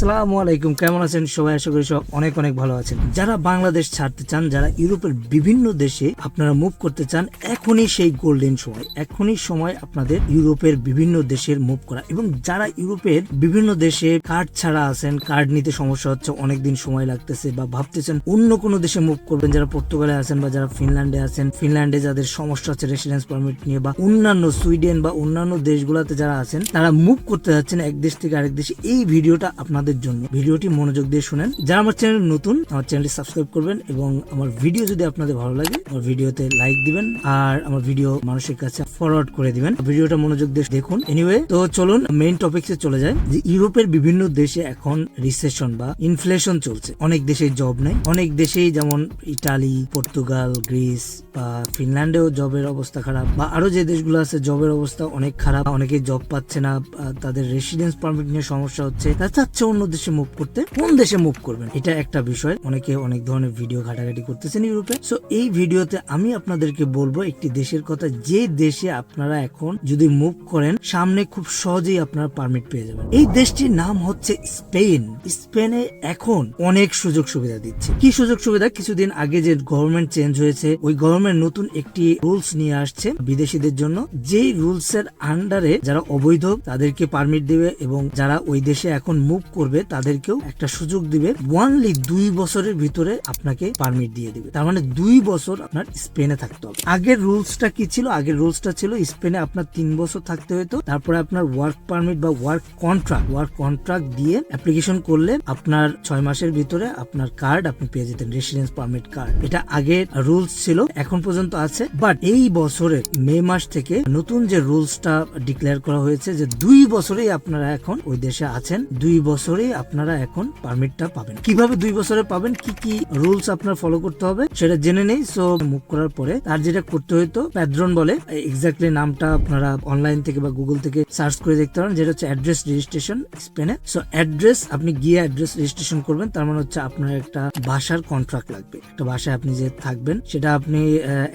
সালামু আলাইকুম, কেমন আছেন? সবাই আশা করি সব অনেক অনেক ভালো আছেন। যারা বাংলাদেশ ছাড়তে চান, যারা ইউরোপের বিভিন্ন দেশে আপনারা মুভ করতে চান, এখনই সেই গোল্ডেন সময়। এখনই সময় আপনাদের ইউরোপের বিভিন্ন দেশের মুভ করা। এবং যারা ইউরোপের বিভিন্ন দেশে কার্ড ছাড়া আছেন কার্ড নিতে সমস্যা হচ্ছে, অনেকদিন সময় লাগতেছে বা ভাবতেছেন অন্য কোনো দেশে মুভ করবেন, যারা পর্তুগালে আছেন বা যারা ফিনল্যান্ডে আছেন ফিনল্যান্ডে যাদের সমস্যা হচ্ছে রেসিডেন্স পারমিট নিয়ে বা অন্যান্য সুইডেন বা অন্যান্য দেশগুলোতে যারা আছেন, তারা মুভ করতে যাচ্ছেন এক দেশ থেকে আরেক দেশে। এই ভিডিওটা আপনাদের জন্য। ভিডিওটি মনোযোগ দিয়ে শুনেন। যারা আমার চ্যানেল নতুন, আমার চ্যানেলটি সাবস্ক্রাইব করবেন এবং আমার ভিডিও যদি আপনাদের ভালো লাগে, আমার ভিডিওতে লাইক দিবেন আর আমার ভিডিও মানুষের কাছে ফরওয়ার্ড করে দিবেন। ভিডিওটা মনোযোগ দিয়ে দেখুন। এনিওয়ে তো চলুন মেইন টপিকসে চলে যায় যে ইউরোপের বিভিন্ন দেশে এখন রিসেশন বা ইনফ্লেশন চলছে। অনেক দেশে জব নেই। অনেক দেশেই যেমন ইটালি, পর্তুগাল, গ্রিস বা ফিনল্যান্ডেও জবের অবস্থা খারাপ বা আরও যে দেশগুলো আছে জবের অবস্থা অনেক খারাপ। অনেকে জব পাচ্ছে না, তাদের রেসিডেন্স পারমিট নিয়ে সমস্যা হচ্ছে। তারা চাচ্ছে দেশে মুভ করতে কোন দেশে মুভ করবেন? এটা একটা বিষয়। অনেকে অনেক ধরনের ভিডিও ঘাটাঘাটি করতেছেন ইউরোপে। সো এই ভিডিওতে আমি আপনাদেরকে বলব একটি দেশের কথা। যে দেশে আপনারা এখন যদি মুভ করেন, সামনে খুব সহজেই আপনারা পারমিট পেয়ে যাবেন। এই দেশটির নাম হচ্ছে স্পেন। স্পেনে এখন অনেক সুযোগ সুবিধা দিচ্ছে। কি সুযোগ সুবিধা? কিছুদিন আগে যে গভর্নমেন্ট চেঞ্জ হয়েছে, ওই গভর্নমেন্ট নতুন একটি রুলস নিয়ে আসছে বিদেশিদের জন্য। যেই রুলস এর আন্ডারে যারা অবৈধ, তাদেরকে পারমিট দিবে এবং যারা ওই দেশে এখন মুভ করবে তাদেরকেও একটা সুযোগ দিবে। ওয়ানলি দুই বছরের ভিতরে আপনাকে পারমিট দিয়ে দিবে। তার মানে দুই বছর আপনার স্পেনে থাকতে হবে। আগের রুলসটা কি ছিল? আগের রুলসটা ছিল স্পেনে আপনার তিন বছর থাকতে হতো। তারপরে আপনার ওয়ার্ক পারমিট বা ওয়ার্ক কন্ট্রাক্ট ওয়ার্ক কন্ট্রাক্ট দিয়ে অ্যাপ্লিকেশন করলে আপনার ছয় মাসের ভিতরে আপনার কার্ড আপনি পেয়ে যেতেন রেসিডেন্স পারমিট কার্ড এটা আগের রুলস ছিল, এখন পর্যন্ত আছে। বাট এই বছরের মে মাস থেকে নতুন যে রুলসটা ডিক্লেয়ার করা হয়েছে যে দুই বছরেই আপনারা এখন ওই দেশে আছেন, দুই বছরেই আপনারা এখন পারমিটটা পাবেন। কীভাবে দুই বছরে পাবেন, কি কি রুলস আপনার ফলো করতে হবে, সেটা জেনে নেই সো মুভ করার পরে তার যেটা করতে হইতো প্যাড্রন বলে এক্স্যাক্টলি নামটা আপনারা অনলাইন থেকে বা গুগল থেকে সার্চ করে দেখতে পারেন, যেটা হচ্ছে অ্যাড্রেস রেজিস্ট্রেশন স্পেনে সো অ্যাড্রেস আপনি গিয়ে অ্যাড্রেস রেজিস্ট্রেশন করবেন, তার মানে হচ্ছে আপনার একটা বাসার কন্ট্রাক্ট লাগবে। একটা বাসায় আপনি যে থাকবেন, সেটা আপনি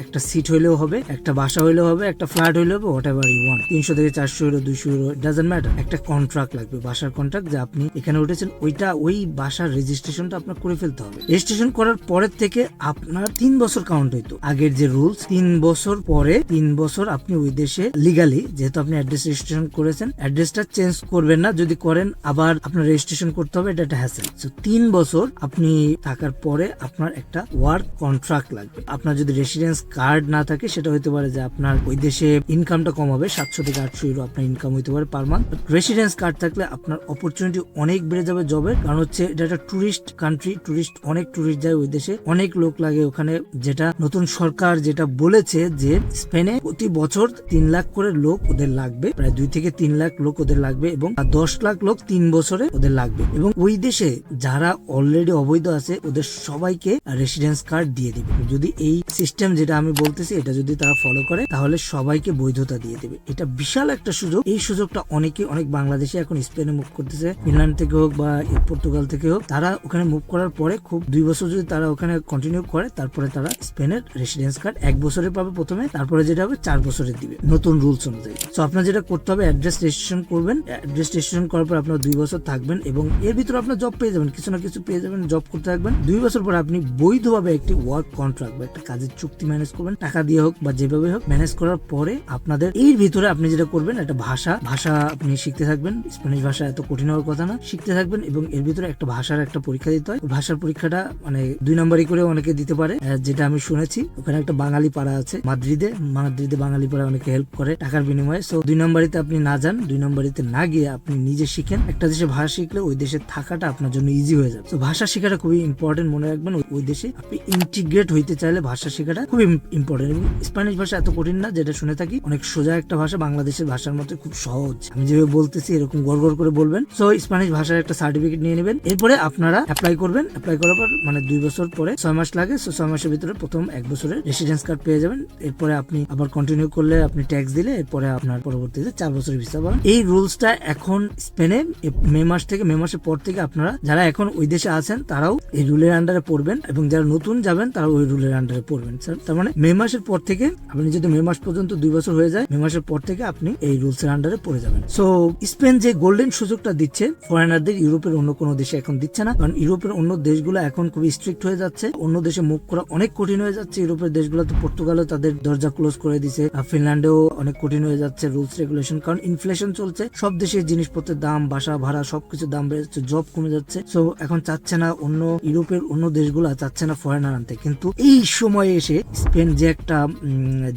একটা সিট হইলেও হবে, একটা বাসা হইলেও হবে, একটা ফ্ল্যাট হইলেও হবে হোয়াট এভার ইউ ওয়ান তিনশো থেকে চারশো হইল দুইশো হইল ডাজেন্ট ম্যাটার একটা কন্ট্রাক্ট লাগবে, বাসার কন্ট্রাক্ট যে আপনি এখানে উঠেছেন, ওইটা ওই বাসার রেজিস্ট্রেশনটা আপনার করে ফেলতে হবে। রেজিস্ট্রেশন করার পরের থেকে আপনার তিন বছর কাউন্ট হইতো। আগের যে রুলস তিন বছর পরে তিন বছর আপনি ওই দেশে লিগালি যেহেতু আপনি অ্যাড্রেস রেজিস্ট্রেশন করেছেন অ্যাড্রেসটা চেঞ্জ করবেন না। যদি করেন, আবার আপনার রেজিস্ট্রেশন করতে হবে, এটা একটা হ্যাসেল সো তিন বছর আপনি থাকার পরে আপনার একটা ওয়ার্ক কন্ট্রাক্ট লাগবে। আপনার যদি রেসিডেন্স কার্ড না থাকে, সেটা হতে পারে যে আপনার ওই দেশে ইনকামটা কম হবে, সাতশো থেকে আটশো ইউরো আপনার ইনকাম হতে পারে পার মান্থ রেসিডেন্স কার্ড থাকলে আপনার অপরচুনিটি অনেক বেড়ে যাবে জবের কারণ হচ্ছে এটা একটা টুরিস্ট কান্ট্রি টুরিস্ট অনেক টুরিস্ট যায় ওই দেশে। অনেক লোক লাগে ওখানে। যেটা নতুন সরকার যেটা বলেছে যে স্পেনে প্রতি বছর তিন লাখ করে লোক ওদের লাগবে। প্রায় দুই থেকে তিন লাখ লোক ওদের লাগবে এবং দশ লাখ লোক তিন বছরে ওদের লাগবে। এবং ওই দেশে যারা অলরেডি অবৈধ আছে, ওদের সবাইকে রেসিডেন্স কার্ড দিয়ে দিবে। যদি এই সিস্টেম যেটা আমি বলতেছি, এটা যদি তারা ফলো করে, তাহলে সবাইকে বৈধতা দিয়ে দেবে। এটা বিশাল একটা সুযোগ। এই সুযোগটা অনেকে, অনেক বাংলাদেশে এখন স্পেনে মুখ করতেছে। ফিনল্যান্ড থেকে হোক বা পর্তুগাল থেকে হোক, তারা ওখানে মুভ করার পরে খুব দুই বছর যদি তারা ওখানে কন্টিনিউ করে, তারপরে তারা স্পেনের রেসিডেন্স কার্ড এক বছরে পাবে প্রথমে, তারপরে যেটা হবে চার বছরের দিবে, নতুন রুলস অনুযায়ী। তো আপনার যেটা করতে হবে অ্যাড্রেস রেজিস্ট্রেশন করবেন অ্যাড্রেস রেজিস্ট্রেশন করার পর আপনার দুই বছর থাকবেন এবং এর ভিতরে আপনার জব পেয়ে যাবেন, কিছু না কিছু পেয়ে যাবেন জব করতে থাকবেন। দুই বছর পর আপনি বৈধভাবে একটি ওয়ার্ক কন্ট্রাক্ট বা একটা কাজের চুক্তি ম্যানেজ করবেন, টাকা দিয়ে হোক বা যেভাবে হোক ম্যানেজ করার পরে আপনাদের এর ভিতরে আপনি যেটা করবেন, একটা ভাষা ভাষা আপনি শিখতে থাকবেন স্প্যানিশ ভাষা এত কঠিন হওয়ার কথা না শিখতে থাকবেন এবং এর ভিতরে একটা ভাষার একটা পরীক্ষা দিতে হয়। ভাষার পরীক্ষাটা মানে দুই নম্বরই করে অনেকে দিতে পারে। যেটা আমি শুনেছি, ওখানে একটা বাঙালি পাড়া আছে, মাদ্রিদে। মাদ্রিদে বাঙালি পাড়া অনেকে হেল্প করে টাকার বিনিময়ে। সো দুই নম্বরিতে আপনি না যান, দুই নম্বরিতে না গিয়ে আপনি নিজে শিখেন। একটা দেশে ভাষা শিখলে ওই দেশে থাকাটা আপনার জন্য ইজি হয়ে যাবে। তো ভাষা শেখাটা খুবই ইম্পর্টেন্ট মনে রাখবেন। ওই- দেশে আপনি ইন্টিগ্রেট হইতে চাইলে ভাষা শেখাটা খুবই ইম্পর্টেন্ট এবং স্প্যানিশ ভাষা এত কঠিন না, যেটা শুনে থাকি, অনেক সোজা একটা ভাষা বাংলাদেশের ভাষার মতো খুব সহজ। আমি যেভাবে বলতেছি, এরকম গড় করে বলবেন। সো স্প্যানিশ ভাষার একটা সার্টিফিকেট নিয়ে নেবেন। এরপরে আপনারা অ্যাপ্লাই করবেন। অ্যাপ্লাই করার পর মানে দুই বছর পরে, ছয় মাস লাগে সো ছয় মাসের ভিতরে প্রথম এক বছরের রেসিডেন্স কার্ড পেয়ে যাবেন। এরপরে আপনি আবার কন্টিনিউ করলে আপনি ট্যাক্স দিলে, এরপরে আপনার পরবর্তীতে চার বছরের ভিসা পাবেন। এই রুলসটা এখন স্পেনে মে মাস থেকে, মে মাসের পর থেকে আপনারা যারা এখন ওই দেশে আছেন, তারাও এই রুলের আন্ডারে পড়বেন এবং যারা নতুন যাবেন তারা ওই রুলের আন্ডারে পড়বেন স্যার তার মানে মে মাসের পর থেকে আপনি যদি মে মাস পর্যন্ত দুই বছর হয়ে যায়, মে মাসের পর থেকে আপনি এই রুলসের আন্ডারে পড়ে যাবেন। সো স্পেন যে গোল্ডেন সুযোগটা দিচ্ছে ফরেনার স্পেনারদের ইউরোপের অন্য কোনো দেশে এখন দিচ্ছে না। কারণ ইউরোপের অন্য দেশগুলো এখন খুবই স্ট্রিক্ট হয়ে যাচ্ছে। অন্য দেশে মুখ করা অনেক কঠিন হয়ে যাচ্ছে। ইউরোপের দেশগুলোতে পর্তুগালও তাদের দরজা ক্লোজ করে দিছে। ফিনল্যান্ডেও অনেক কঠিন হয়ে যাচ্ছে রুলস রেগুলেশন কারণ ইনফ্লেশন চলছে। সব দেশের জিনিসপত্রের দাম, বাসা ভাড়া সবকিছু দাম বেড়ে যাচ্ছে জব কমে যাচ্ছে। সো এখন চাচ্ছে না অন্য ইউরোপের অন্য দেশগুলো, চাচ্ছে না ফরেনার আনতে। কিন্তু এই সময়ে এসে স্পেন যে একটা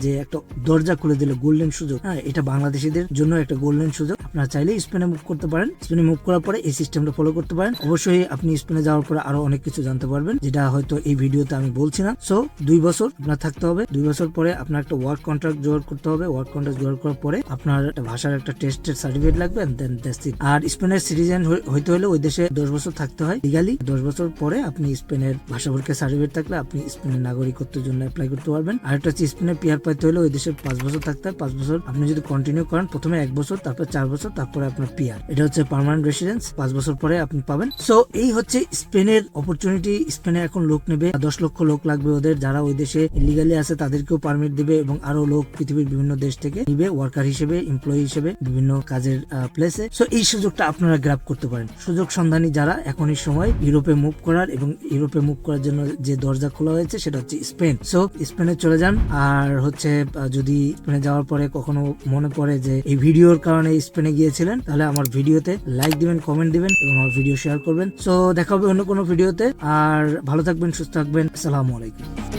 যে একটা দরজা খুলে দিল গোল্ডেন সুযোগ হ্যাঁ এটা বাংলাদেশিদের জন্য একটা গোল্ডেন সুযোগ। আপনারা চাইলে স্পেনে মুভ করতে পারেন। স্পেনে মুভ করার পরে এই সিস্টেমটা ফলো করতে পারেন। অবশ্যই আপনি স্পেনে যাওয়ার পরে আরও অনেক কিছু জানতে পারবেন, যেটা হয়তো এই ভিডিওতে আমি বলছি না। সো দুই বছর আপনার থাকতে হবে। দুই বছর পরে আপনার একটা ওয়ার্ক কন্ট্রাক্ট জোগাড় করতে হবে। ওয়ার্ক কন্ট্রাক্ট জোগাড় করার পরে আপনার একটা ভাষার একটা টেস্টের সার্টিফিকেট লাগবে দেন আর স্পেনের সিটিজেন হইতে হলে ওই দেশে দশ বছর থাকতে হয়। লিগালি দশ বছর পরে আপনি স্পেনের ভাষা পরীক্ষা সার্টিফিকেট থাকলে আপনি স্পেনের নাগরিকত্বের জন্য অ্যাপ্লাই করতে পারবেন। আর একটা হচ্ছে স্পেনের পিয়ার পাইতে হলে ওই দেশে পাঁচ বছর থাকতে হয়। পাঁচ বছর আপনি যদি কন্টিনিউ করেন, প্রথমে এক বছর, তারপর চার বছর, তারপরে আপনার পিয়ার এটা হচ্ছে পার্মানেন্ট রেসিডেন্স পাঁচ বছর পরে আপনি পাবেন। সো এই হচ্ছে স্পেনের অপরচুনিটি স্পেনে এখন লোক নেবে। দশ লক্ষ লোক লাগবে ওদের। যারা ওই দেশে ইলিগালি আছে, তাদেরকেও পারমিট দিবে এবং আরও লোক পৃথিবীর বিভিন্ন দেশ থেকে নিবে। ওয়ার্কার হিসেবে এমপ্লয়ি হিসেবে বিভিন্ন কাজের প্লেসে সো এই সুযোগটা আপনারা গ্রাব করতে পারেন। সুযোগ সন্ধানী যারা, এখন এই সময় ইউরোপে মুভ করার এবং ইউরোপে মুভ করার জন্য যে দরজা খোলা হয়েছে, সেটা হচ্ছে স্পেন সো স্পেনে চলে যান। আর হচ্ছে যদি স্পেনে যাওয়ার পরে কখনো মনে পড়ে যে এই ভিডিওর কারণে স্পেনে গিয়েছিলেন, তাহলে আমার ভিডিওতে লাইক দিবেন কমেন্ট দিবেন এবং আমার ভিডিও শেয়ার করবেন। সো দেখা হবে অন্য কোনো ভিডিওতে আর ভালো থাকবেন, সুস্থ থাকবেন। আসসালামু আলাইকুম।